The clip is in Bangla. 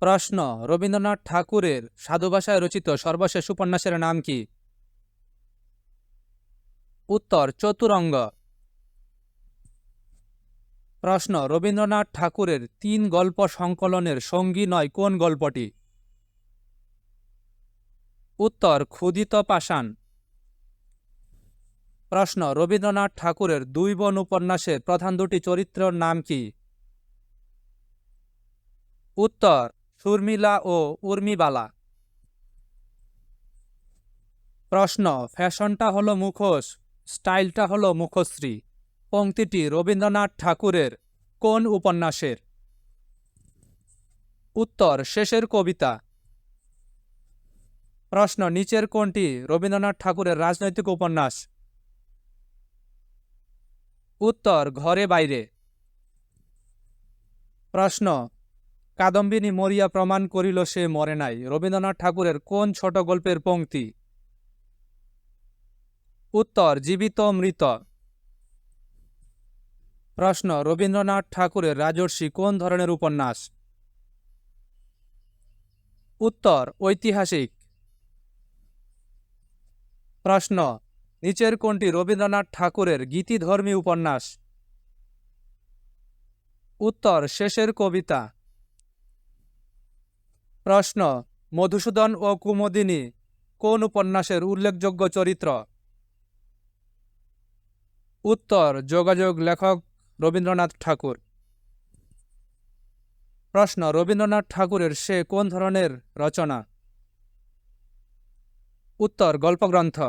প্রশ্ন, রবীন্দ্রনাথ ঠাকুরের সাধু ভাষায় রচিত সর্বশেষ উপন্যাসের নাম কি? উত্তর, চতুরঙ্গ। প্রশ্ন, রবীন্দ্রনাথ ঠাকুরের তিন গল্প সংকলনের সঙ্গী নয়, কোন গল্পটি? উত্তর ক্ষুদিত পাষাণ। প্রশ্ন, রবীন্দ্রনাথ ঠাকুরের দুই বোন উপন্যাসের প্রধান দুটি চরিত্রের নাম কি? উত্তর সুরমিলা ও উর্মিবালা। প্রশ্ন, ফ্যাশনটা হলো মুখোশ, স্টাইলটা হলো মুখশ্রী। পংক্তিটি রবীন্দ্রনাথ ঠাকুরের কোন উপন্যাসের? উত্তর, শেষের কবিতা। প্রশ্ন, নিচের কোনটি রবীন্দ্রনাথ ঠাকুরের রাজনৈতিক উপন্যাস? উত্তর, ঘরে বাইরে। প্রশ্ন কাদম্বিনী মরিয়া প্রমাণ করিল সে মরে নাই। রবীন্দ্রনাথ ঠাকুরের কোন ছোট গল্পের পংক্তি উত্তর, জীবিত মৃত। প্রশ্ন, রবীন্দ্রনাথ ঠাকুরের রাজর্ষি কোন ধরনের উপন্যাস? উত্তর, ঐতিহাসিক। প্রশ্ন, নিচের কোনটি রবীন্দ্রনাথ ঠাকুরের গীতিধর্মী উপন্যাস? উত্তর, শেষের কবিতা। প্রশ্ন, মধুসূদন ও কুমোদিনী, কোন উপন্যাসের উল্লেখযোগ্য চরিত্র? উত্তর, যোগাযোগ লেখক রবীন্দ্রনাথ ঠাকুর। প্রশ্ন, রবীন্দ্রনাথ ঠাকুরের সে কোন ধরনের রচনা? উত্তর, গল্পগ্রন্থ।